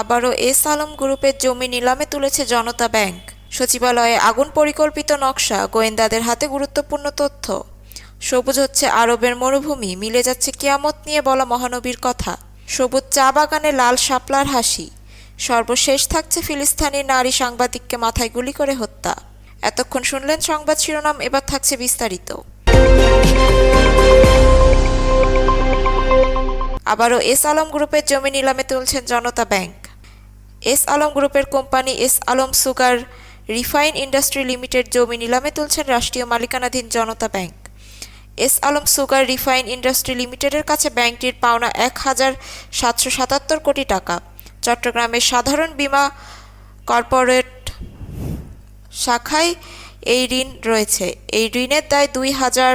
আবারও এস আলম গ্রুপের জমি নিলামে তুলেছে জনতা ব্যাংক। সচিবালয়ে আগুন পরিকল্পিত নকশা, গোয়েন্দাদের হাতে গুরুত্বপূর্ণ তথ্য। সবুজ হচ্ছে আরবের মরুভূমি, মিলে যাচ্ছে কিয়ামত নিয়ে বলা মহানবীর কথা। সবুজ চা বাগানে লাল শাপলার হাসি। সর্বশেষ থাকছে ফিলিস্তানি নারী সাংবাদিককে মাথায় গুলি করে হত্যা। এতক্ষণ শুনলেন সংবাদ শিরোনাম, এবার থাকছে বিস্তারিত। আবারও এস আলম গ্রুপের জমি নিলামে তুলছেন জনতা ব্যাংক। এস আলম গ্রুপের company S Alam sugar refine industry limited জমি নিলামে তুলছেন রাষ্ট্রীয় মালিকানাধীন Janata bank. S Alam sugar refine industry লিমিটেডের কাছে ব্যাংকটির পাওনা এক হাজার সাতশো সাতাত্তর কোটি টাকা। চট্টগ্রামের সাধারণ বীমা কর্পোরেট শাখায় এই ঋণ রয়েছে। এই ঋণের দায় দুই হাজার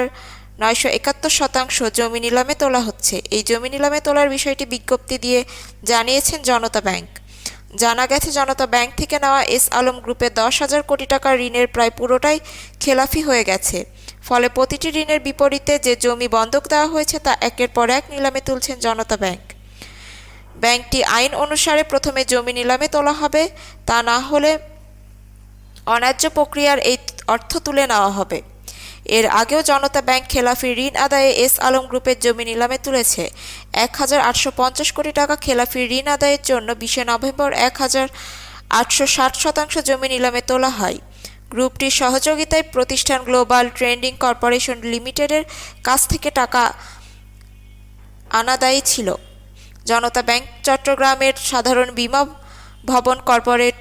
নয়শো একাত্তর শতাংশ জমি নিলামে তোলা হচ্ছে। এই জমি নিলামে তোলার বিষয়টি বিজ্ঞপ্তি দিয়ে জানিয়েছেন জনতা ব্যাংক। জানা গেছে, জনতা ব্যাংক থেকে নেওয়া এস আলম গ্রুপে দশ হাজার কোটি টাকার ঋণের প্রায় পুরোটাই খেলাফি হয়ে গেছে। ফলে প্রতিটি ঋণের বিপরীতে যে জমি বন্ধক দেওয়া হয়েছে, তা একের পর এক নিলামে তুলছেন জনতা ব্যাংক। ব্যাংকটি আইন অনুসারে প্রথমে জমি নিলামে তোলা হবে, তা না হলে অন্যায্য প্রক্রিয়ার এই অর্থ তুলে নেওয়া হবে। এর আগেও জনতা ব্যাংক খেলাফি ঋণ আদায়ে এস আলম গ্রুপের জমি নিলামে তুলেছে। এক হাজার আটশো পঞ্চাশ কোটি টাকা খেলাফি ঋণ আদায়ের জন্য বিশে নভেম্বর এক হাজার আটশো ষাট শতাংশ জমি নিলামে তোলা হয়। গ্রুপটির সহযোগিতায় প্রতিষ্ঠান গ্লোবাল ট্রেন্ডিং কর্পোরেশন লিমিটেডের কাছ থেকে টাকা আনাদায়ী ছিল। জনতা ব্যাংক চট্টগ্রামের সাধারণ বীমা ভবন কর্পোরেট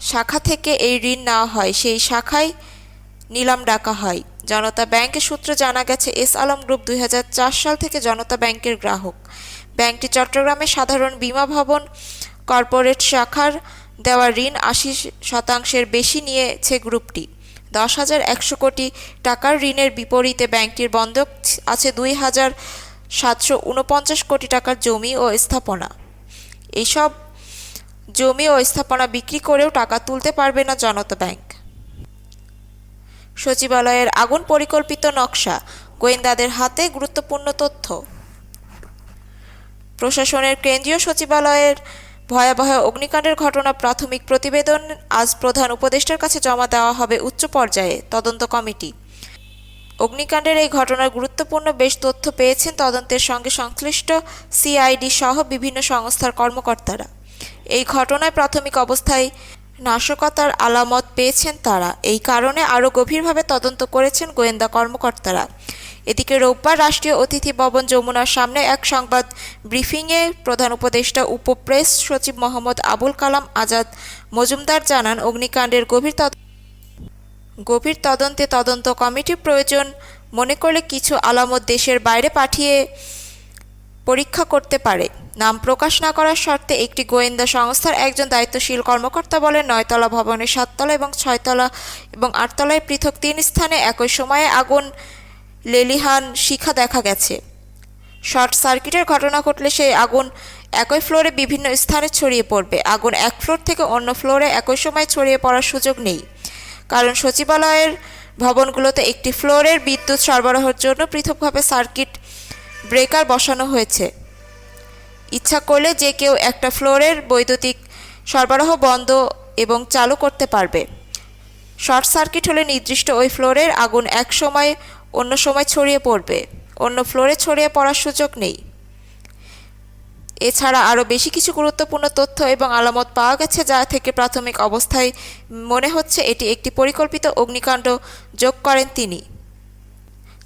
শাখা থেকে এই ঋণ নেওয়া হয়। সেই শাখায় নিলাম ডাকা হয়। জনতা ব্যাংকের সূত্রে জানা গেছে, এস আলম গ্রুপ দুই হাজার চার সাল থেকে জনতা ব্যাংকের গ্রাহক। ব্যাংকটি চট্টগ্রামে সাধারণ বীমা ভবন, কর্পোরেট শাখার দেওয়া ঋণ আশি শতাংশের বেশি নিয়েছে গ্রুপটি। দশ হাজার একশো কোটি টাকার ঋণের বিপরীতে ব্যাংকটির বন্ধক আছে দুই হাজার সাতশো উনপঞ্চাশ কোটি টাকার জমি ও স্থাপনা। এইসব জমি ও স্থাপনা বিক্রি করেও টাকা তুলতে পারবে না জনতা ব্যাংক। সচিবালয়ের আগুন পরিকল্পিত নকশা, গোয়েন্দাদের হাতে গুরুত্বপূর্ণ তথ্য। প্রশাসনের কেন্দ্রীয় সচিবালয়ের ভয়াবহ অগ্নিকাণ্ডের ঘটনা প্রাথমিক প্রতিবেদন আজ প্রধান উপদেষ্টার কাছে জমা দেওয়া হবে উচ্চ পর্যায়ে, তদন্ত কমিটি। অগ্নিকাণ্ডের এই ঘটনার গুরুত্বপূর্ণ বেশ তথ্য পেয়েছেন তদন্তের সঙ্গে সংশ্লিষ্ট সিআইডি সহ বিভিন্ন সংস্থার কর্মকর্তারা। এই ঘটনায় প্রাথমিক অবস্থায় নাশকতার আলামত পেয়েছেন তারা। এই কারণে আরও গভীরভাবে তদন্ত করেছেন গোয়েন্দা কর্মকর্তারা। এদিকে রোববার রাষ্ট্রীয় অতিথি ভবন যমুনার সামনে এক সংবাদ ব্রিফিংয়ে প্রধান উপদেষ্টা, উপপ্রেস সচিব মোহাম্মদ আবুল কালাম আজাদ মজুমদার জানান, অগ্নিকাণ্ডের গভীর গভীর তদন্তে তদন্ত কমিটির প্রয়োজন মনে করলে কিছু আলামত দেশের বাইরে পাঠিয়ে পরীক্ষা করতে পারে। নাম প্রকাশ না করার শর্তে একটি গোয়েন্দা সংস্থার একজন দায়িত্বশীল কর্মকর্তা বলেন, নয়তলা ভবনের সাততলা এবং ছয়তলা এবং আটতলায় পৃথক তিন স্থানে একই সময়ে আগুন লেলিহান শিখা দেখা গেছে। শর্ট সার্কিটের ঘটনা ঘটলে সেই আগুন একই ফ্লোরে বিভিন্ন স্থানে ছড়িয়ে পড়বে। আগুন এক ফ্লোর থেকে অন্য ফ্লোরে একই সময় ছড়িয়ে পড়ার সুযোগ নেই। কারণ সচিবালয়ের ভবনগুলোতে একটি ফ্লোরের বিদ্যুৎ সরবরাহের জন্য পৃথকভাবে সার্কিট ব্রেকার বসানো হয়েছে। ইচ্ছা করলে যে কেউ একটা ফ্লোরের বৈদ্যুতিক সরবরাহ বন্ধ এবং চালু করতে পারবে। শর্ট সার্কিট হলে নির্দিষ্ট ওই ফ্লোরের আগুন এক সময় অন্য সময় ছড়িয়ে পড়বে। অন্য ফ্লোরে ছড়িয়ে পড়ার সুযোগ নেই। এছাড়া আরও বেশি কিছু গুরুত্বপূর্ণ তথ্য এবং আলামত পাওয়া গেছে যা থেকে প্রাথমিক অবস্থায় মনে হচ্ছে এটি একটি পরিকল্পিত অগ্নিকাণ্ড যোগ করেন তিনি।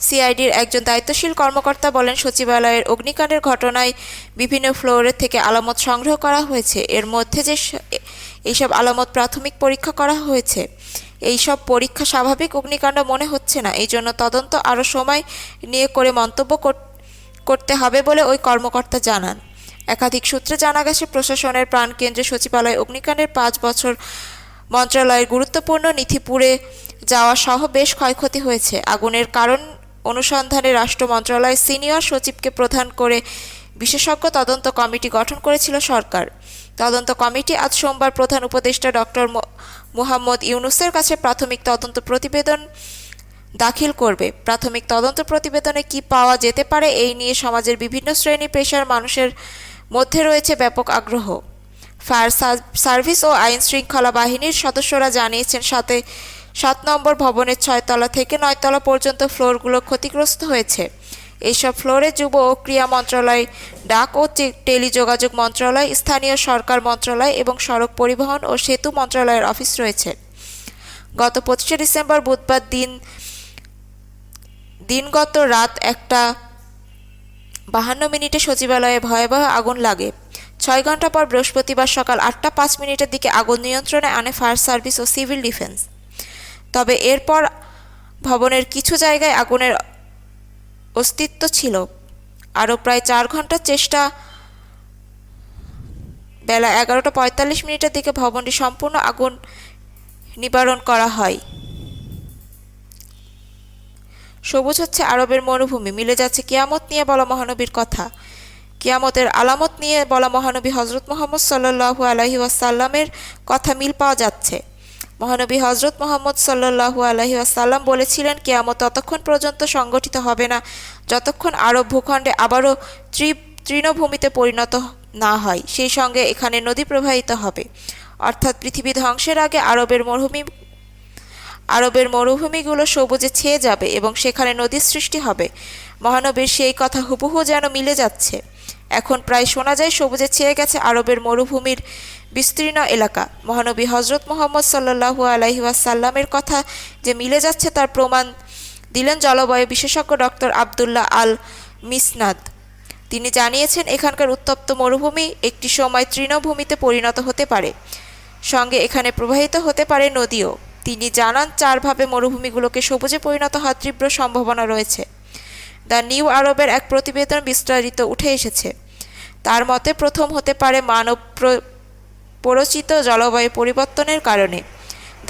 সিআইডির একজন দায়িত্বশীল কর্মকর্তা বলেন, সচিবালয়ের অগ্নিকাণ্ডের ঘটনায় বিভিন্ন ফ্লোরের থেকে আলামত সংগ্রহ করা হয়েছে। এর মধ্যে যে এইসব আলামত প্রাথমিক পরীক্ষা করা হয়েছে। এই সব পরীক্ষা স্বাভাবিক, অগ্নিকাণ্ড মনে হচ্ছে না। এই জন্য তদন্ত আরও সময় নিয়ে করে মন্তব্য করতে হবে বলে ওই কর্মকর্তা জানান। একাধিক সূত্রে জানা গেছে, প্রশাসনের প্রাণকেন্দ্রে সচিবালয় অগ্নিকাণ্ডের পাঁচ বছর মন্ত্রণালয়ের গুরুত্বপূর্ণ নিধিপুরে যাওয়া সহ বেশ ক্ষয়ক্ষতি হয়েছে। আগুনের কারণ অনুসন্ধানে রাষ্ট্র মন্ত্রণালয়ের সিনিয়র সচিবকে প্রধান করে বিশেষজ্ঞ তদন্ত কমিটি গঠন করেছিল সরকার। তদন্ত কমিটি আজ সোমবার প্রধান উপদেষ্টা ডক্টর মোহাম্মদ ইউনুসের কাছে প্রাথমিক তদন্ত প্রতিবেদন দাখিল করবে। প্রাথমিক তদন্ত প্রতিবেদনে কি পাওয়া যেতে পারে এই নিয়ে সমাজের বিভিন্ন শ্রেণি পেশার মানুষের মধ্যে রয়েছে ব্যাপক আগ্রহ। ফায়ার সার্ভিস ও আইন শৃঙ্খলা বাহিনীর সদস্যরা জানিয়েছেন, সাথে সাত নম্বর ভবনের ছয়তলা থেকে নয়তলা পর্যন্ত ফ্লোরগুলো ক্ষতিগ্রস্ত হয়েছে। এইসব ফ্লোরে যুব ও ক্রীড়া মন্ত্রণালয়, ডাক ও টেলিযোগাযোগ মন্ত্রণালয়, স্থানীয় সরকার মন্ত্রণালয় এবং সড়ক পরিবহন ও সেতু মন্ত্রণালয়ের অফিস রয়েছে। গত পঁচিশে ডিসেম্বর বুধবার দিন, দিনগত রাত একটা বাহান্ন মিনিটে সচিবালয়ে ভয়াবহ আগুন লাগে। ছয় ঘণ্টা পর বৃহস্পতিবার সকাল আটটা পাঁচ মিনিটের দিকে আগুন নিয়ন্ত্রণে আনে ফায়ার সার্ভিস ও সিভিল ডিফেন্স। তবে এরপর ভবনের কিছু জায়গায় আগুনের অস্তিত্ব ছিল। আরও প্রায় চার ঘণ্টার চেষ্টা, বেলা এগারোটা পঁয়তাল্লিশ মিনিটের দিকে ভবনটি সম্পূর্ণ আগুন নিবারণ করা হয়। সবুজ হচ্ছে আরবের মরুভূমি, মিলে যাচ্ছে কিয়ামত নিয়ে বলা মহানবীর কথা। কিয়ামতের আলামত নিয়ে বলা মহানবী হজরত মোহাম্মদ সাল্লাহু আলহি ওয়াসাল্লামের কথা মিল পাওয়া যাচ্ছে। মহানবী হজরত মোহাম্মদ সাল্লাহু আলহি ওয়াসাল্লাম বলেছিলেন, কেয়ামত ততক্ষণ পর্যন্ত সংগঠিত হবে না। যতক্ষণ আরব ভূখণ্ডে আবারও ত্রি, তৃণভূমিতে পরিণত না হয়, সেই সঙ্গে এখানে নদী প্রবাহিত হবে। অর্থাৎ পৃথিবী ধ্বংসের আগে আরবের মরুভূমি, আরবের মরুভূমিগুলো সবুজে ছেয়ে যাবে এবং সেখানে নদীর সৃষ্টি হবে। মহানবীর সেই কথা হুবহু যেন মিলে যাচ্ছে। এখন প্রায় শোনা যায়, সবুজে ছেয়ে গেছে আরবের মরুভূমির বিস্তীর্ণ এলাকা। মহানবী হজরত মোহাম্মদ সাল্লাহু আলাইহি ওয়াসাল্লামের কথা যে মিলে যাচ্ছে তার প্রমাণ দিলেন জলবায়ু বিশেষজ্ঞ ডক্টর আবদুল্লাহ আল মিসনাদ তিনি জানিয়েছেন, এখানকার উত্তপ্ত মরুভূমি একটি সময় তৃণভূমিতে পরিণত হতে পারে, সঙ্গে এখানে প্রবাহিত হতে পারে নদীও। তিনি জানান চারভাবে মরুভূমিগুলোকে সবুজে পরিণত হওয়ার তীব্র সম্ভাবনা রয়েছে। দ্য নিউ আরবের এক প্রতিবেদন বিস্তারিত উঠে এসেছে। তার মতে, প্রথম হতে পারে মানব প্ররোচিত জলবায়ু পরিবর্তনের কারণে।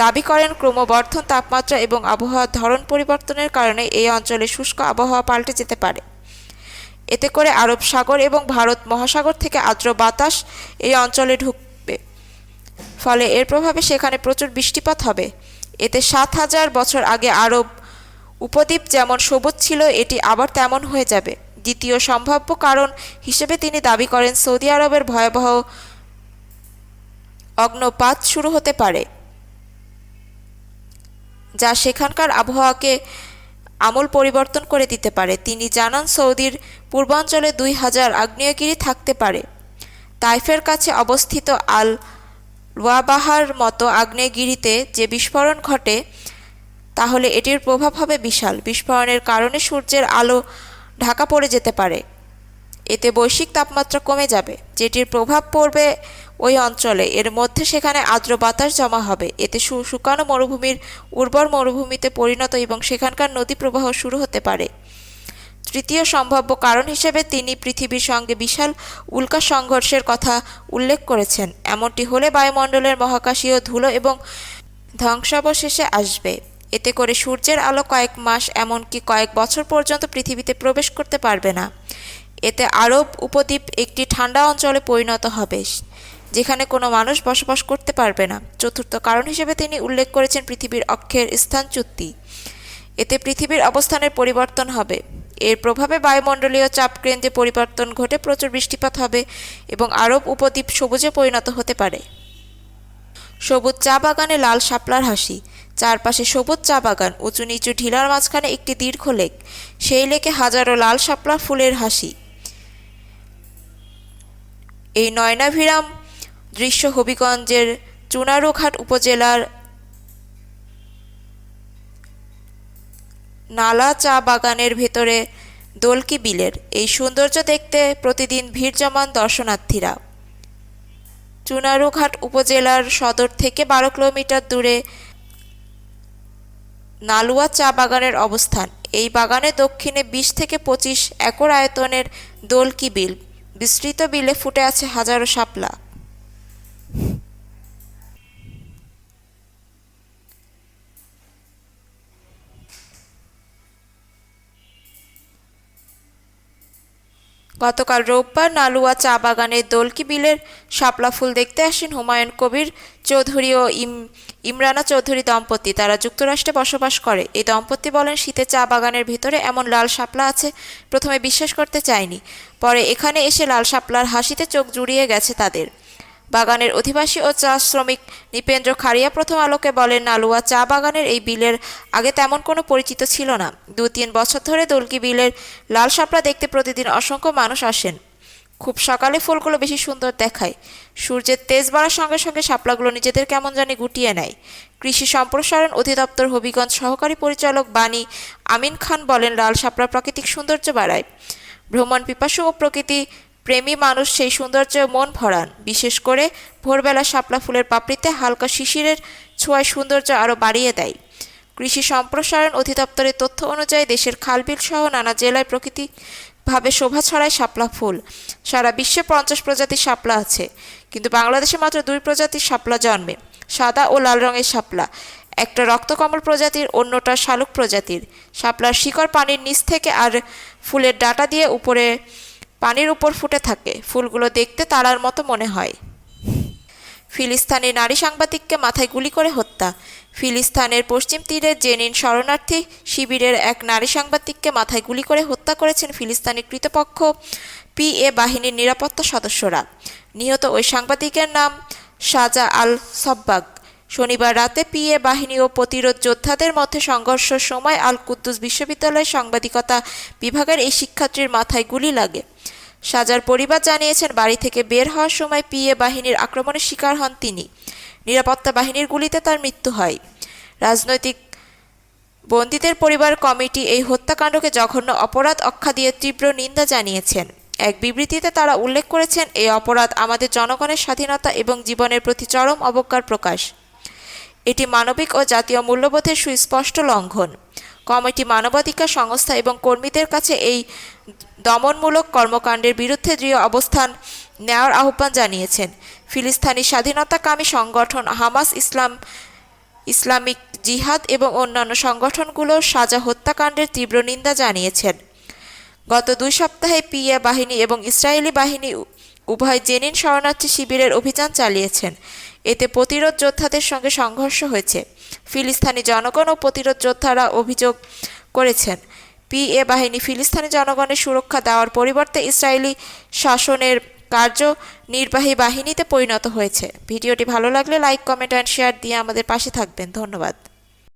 দাবি করেন ক্রমবর্ধন তাপমাত্রা এবং আবহাওয়ার ধরন পরিবর্তনের কারণে এই অঞ্চলে শুষ্ক আবহাওয়া পাল্টে যেতে পারে। এতে করে আরব সাগর এবং ভারত মহাসাগর থেকে আর্দ্র বাতাস এই অঞ্চলে ঢুকবে। ফলে এর প্রভাবে সেখানে প্রচুর বৃষ্টিপাত হবে। এতে সাত হাজার বছর আগে আরব উপদ্বীপ যেমন সবুজ ছিল, এটি আবার তেমন হয়ে যাবে। দ্বিতীয় সম্ভাব্য কারণ হিসেবে তিনি দাবি করেন সৌদি আরবের ভয়াবহ অগ্নপাত শুরু হতে পারে, যা সেখানকার আবহাওয়াকে আমূল পরিবর্তন করে দিতে পারে। তিনি জানান, সৌদির পূর্বাঞ্চলে দুই হাজার আগ্নেয়গিরি থাকতে পারে। তাইফের কাছে অবস্থিত আল ওয়াবাহার মতো আগ্নেয়গিরিতে যে বিস্ফোরণ ঘটে, তাহলে এটির প্রভাব হবে বিশাল। বিস্ফোরণের কারণে সূর্যের আলো ঢাকা পড়ে যেতে পারে। এতে বৈশ্বিক তাপমাত্রা কমে যাবে, যেটির প্রভাব পড়বে ওই অঞ্চলে। এর মধ্যে সেখানে আর্দ্র বাতাস জমা হবে। এতে শুকানো মরুভূমির উর্বর মরুভূমিতে পরিণত এবং সেখানকার নদী প্রবাহ শুরু হতে পারে। তৃতীয় সম্ভাব্য কারণ হিসেবে তিনি পৃথিবীর সঙ্গে বিশাল উল্কা সংঘর্ষের কথা উল্লেখ করেছেন। এমনটি হলে বায়ুমণ্ডলের মহাকাশীয় ধুলো এবং ধ্বংসাবশেষে আসবে। এতে করে সূর্যের আলো কয়েক মাস এমনকি কয়েক বছর পর্যন্ত পৃথিবীতে প্রবেশ করতে পারবে না। এতে আরব উপদ্বীপ একটি ঠান্ডা অঞ্চলে পরিণত হবে। যেখানে কোনো মানুষ বসবাস করতে পারবে না। চতুর্থ কারণ হিসেবে তিনি উল্লেখ করেছেন পৃথিবীর অক্ষের স্থানচ্যুতি এতে পৃথিবীর অবস্থানের পরিবর্তন হবে। এর প্রভাবে বায়ুমণ্ডলীয় চাপকেন্দ্রে পরিবর্তন ঘটে, প্রচুর বৃষ্টিপাত হবে এবং আরব উপদ্বীপ সবুজে পরিণত হতে পারে। সবুজ চা বাগানে লাল শাপলার হাসি। চারপাশে সবুজ চা বাগান উঁচু নিচু ঢিলার মাঝখানে একটি দীর্ঘ লেক। সেই লেকে হাজারো লাল শাপলা ফুলের হাসি। এই নয়নাভিরাম দৃশ্য হবিগঞ্জের চুনারুঘাট উপজেলার নালা চা বাগানের ভেতরে দোলকি বিলের এই সৌন্দর্য দেখতে প্রতিদিন ভিড় জমান দর্শনার্থীরা। চুনারুঘাট উপজেলার সদর থেকে বারো কিলোমিটার দূরে নালুয়া চা বাগানের অবস্থান। এই বাগানে দক্ষিণে বিশ থেকে পঁচিশ একর আয়তনের দোলকি বিল। বিস্তৃত বিলে ফুটে আছে হাজারো শাপলা। গতকাল রোববার নালুয়া চা বাগানের দোলকি বিলের শাপলা ফুল দেখতে আসেন হুমায়ুন কবির চৌধুরী ও ইম, ইমরানা চৌধুরী দম্পতি। তারা যুক্তরাষ্ট্রে বসবাস করে। এই দম্পতি বলেন, শীতে চা বাগানের ভিতরে এমন লাল শাপলা আছে, প্রথমে বিশ্বাস করতে চায়নি পরে এখানে এসে লাল শাপলার হাসিতে চোখ জুড়িয়ে গেছে তাদের। বাগানের অধিবাসী ও চা শ্রমিক নিপেন্দ্র খারিয়া প্রথম আলোকে বলেন, নালুয়া চা বাগানের এই বিলের আগে তেমন কোনো পরিচিত ছিল না। দু তিন বছর ধরে দলকি বিলের লাল শাপলা দেখতে প্রতিদিন অসংখ্য মানুষ আসেন। খুব সকালে ফুলগুলো বেশি সুন্দর দেখায়। সূর্যের তেজ বাড়ার সঙ্গে সঙ্গে শাপলাগুলো নিজেদের কেমন জানি গুটিয়ে নেয়। কৃষি সম্প্রসারণ অধিদপ্তর হবিগঞ্জ সহকারী পরিচালক বাণী আমিন খান বলেন, লাল শাপলার প্রাকৃতিক সৌন্দর্য বাড়ায়। ভ্রমণ পিপাসু ও প্রকৃতি প্রেমী মানুষ সেই সৌন্দর্যে মন ভরান। বিশেষ করে ভোরবেলা শাপলা ফুলের পাপড়িতে হালকা শিশিরের ছোঁয়ায় সৌন্দর্য আরও বাড়িয়ে দেয়। কৃষি সম্প্রসারণ অধিদপ্তরের তথ্য অনুযায়ী দেশের খালবিল সহ নানা জেলায় প্রকৃতিভাবে শোভা ছড়ায় শাপলা ফুল। সারা বিশ্বে পঞ্চাশ প্রজাতির শাপলা আছে, কিন্তু বাংলাদেশে মাত্র দুই প্রজাতির শাপলা জন্মে, সাদা ও লাল রঙের শাপলা। একটা রক্তকমল প্রজাতির, অন্যটা শালুক প্রজাতির। শাপলার শিকড় পানির নিচ থেকে আর ফুলের ডাটা দিয়ে উপরে পানির উপর ফুটে থাকে। ফুলগুলো দেখতে তারার মতো মনে হয়। ফিলিস্তানি নারী সাংবাদিককে মাথায় গুলি করে হত্যা। ফিলিস্তানের পশ্চিম তীরে জেনিন শরণার্থী শিবিরের এক নারী সাংবাদিককে মাথায় গুলি করে হত্যা করেছেন ফিলিস্তানি কৃতপক্ষ পিএ বাহিনীর নিরাপত্তা সদস্যরা। নিহত ওই সাংবাদিকের নাম সাজা আল সব্বাগ। শনিবার রাতে পিএ বাহিনী ও প্রতিরোধ যোদ্ধাদের মধ্যে সংঘর্ষের সময় আল কুদ্দুস বিশ্ববিদ্যালয়ের সাংবাদিকতা বিভাগের এই শিক্ষার্থীর মাথায় গুলি লাগে। সাজার পরিবার জানিয়েছেন, বাড়ি থেকে বের হওয়ার সময় পিএ বাহিনীর আক্রমণের শিকার হন তিনি। নিরাপত্তা বাহিনীর গুলিতে তার মৃত্যু হয়। রাজনৈতিক বন্দীদের পরিবার কমিটি এই হত্যাকাণ্ডকে জঘন্য অপরাধ অক্ষা দিয়ে তীব্র নিন্দা জানিয়েছেন। এক বিবৃতিতে তারা উল্লেখ করেছেন, এই অপরাধ আমাদের জনগণের স্বাধীনতা এবং জীবনের প্রতি চরম অবজ্ঞার প্রকাশ। এটি মানবিক ও জাতীয় মূল্যবোধের সুস্পষ্ট লঙ্ঘন। কমিটি মানবাধিকার সংস্থা এবং কর্মীদের কাছে এই দমনমূলক কর্মকাণ্ডের বিরুদ্ধে দৃঢ় অবস্থান নেওয়ার আহ্বান জানিয়েছেন। ফিলিস্তানি স্বাধীনতাকামী সংগঠন হামাস ইসলাম, ইসলামিক জিহাদ এবং অন্যান্য সংগঠনগুলো সাজা হত্যাকাণ্ডের তীব্র নিন্দা জানিয়েছেন। গত দুই সপ্তাহে পিএ বাহিনী এবং ইসরায়েলি বাহিনী উভয় জেনিন শরণার্থী শিবিরের অভিযান চালিয়েছেন। এতে প্রতিরোধ যোদ্ধাদের সঙ্গে সংঘর্ষ হয়েছে। ফিলিস্তানি জনগণ ও প্রতিরোধ যোদ্ধারা অভিযোগ করেছেন। পিএ বাহিনী ফিলিস্তানি জনগণের সুরক্ষা দেওয়ার পরিবর্তে ইসরায়েলি শাসনের কার্য নির্বাহী বাহিনীতে পরিণত হয়েছে। ভিডিওটি ভালো লাগলে লাইক, কমেন্ট, অ্যান্ড শেয়ার দিয়ে আমাদের পাশে থাকবেন। ধন্যবাদ।